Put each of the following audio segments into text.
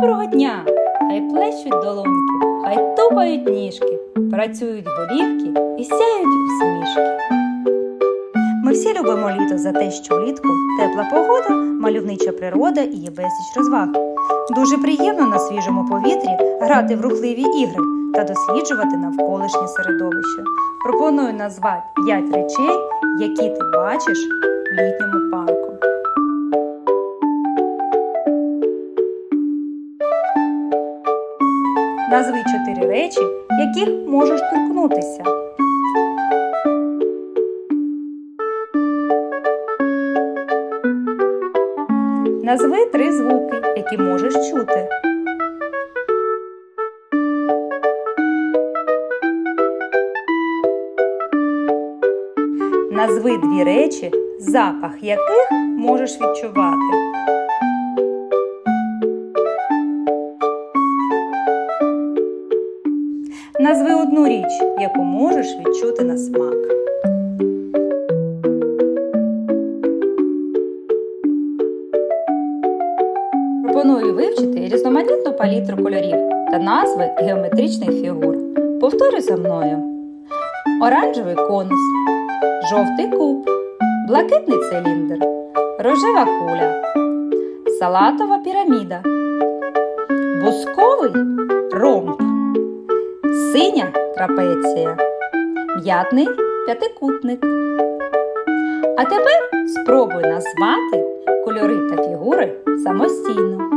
Доброго дня! Хай плещуть долоньки, хай тупають ніжки, працюють голівки і сяють усмішки. Ми всі любимо літо за те, що влітку тепла погода, мальовнича природа і є безліч розваг. Дуже приємно на свіжому повітрі грати в рухливі ігри та досліджувати навколишнє середовище. Пропоную назвати 5 речей, які ти бачиш в літньому парку. Назви чотири речі, яких можеш торкнутися. Назви три звуки, які можеш чути. Назви дві речі, запах яких можеш відчувати. Назви одну річ, яку можеш відчути на смак. Пропоную вивчити різноманітну палітру кольорів та назви геометричних фігур. Повторюй за мною: оранжевий конус, жовтий куб, блакитний циліндр, рожева куля, салатова піраміда, бусковий ромб, синя трапеція, м'ятний п'ятикутник. А тепер спробуй назвати кольори та фігури самостійно.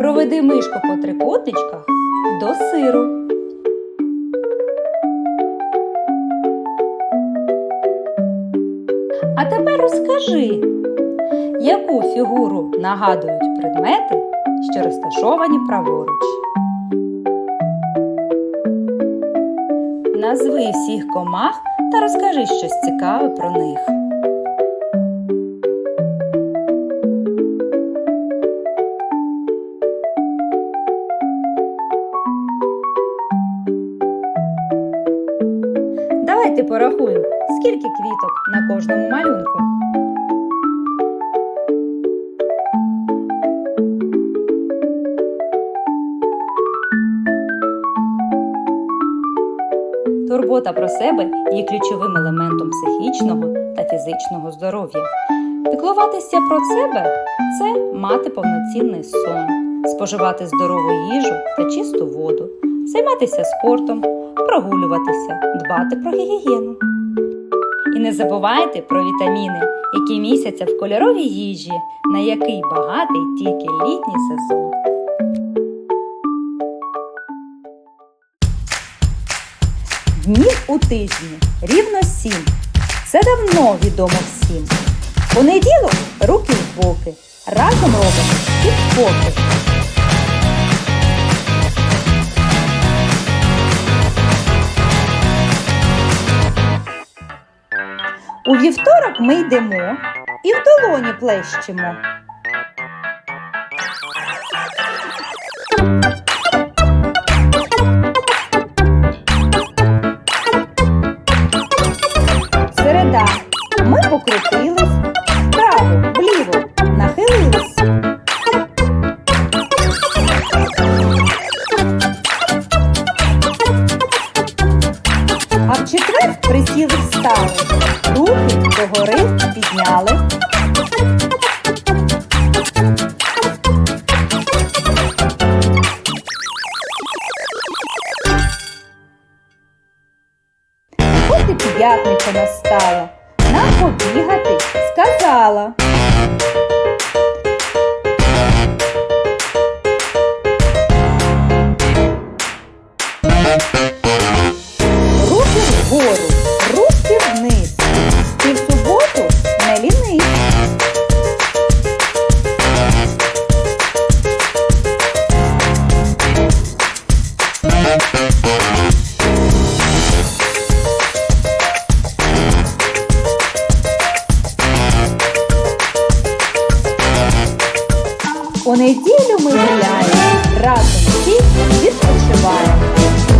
Проведи мишку по трикутничках до сиру. А тепер розкажи, яку фігуру нагадують предмети, що розташовані праворуч. Назви всіх комах та розкажи щось цікаве про них. Давайте порахуємо, скільки квіток на кожному малюнку. Турбота про себе є ключовим елементом психічного та фізичного здоров'я. Піклуватися про себе це мати повноцінний сон, споживати здорову їжу та чисту воду, займатися спортом, прогулюватися, дбати про гігієну. І не забувайте про вітаміни, які містяться в кольоровій їжі, на який багатий тільки літній сезон. Днів у тижні рівно сім. Це давно відомо всім. Понеділок руки в боки. Разом робимо підпоки. У вівторок ми йдемо і в долоні плещемо. Руки догори підняли. От і п'ятниця настала, нам побігати сказала. У неділю ми гуляємо, разом всі відпочиваємо.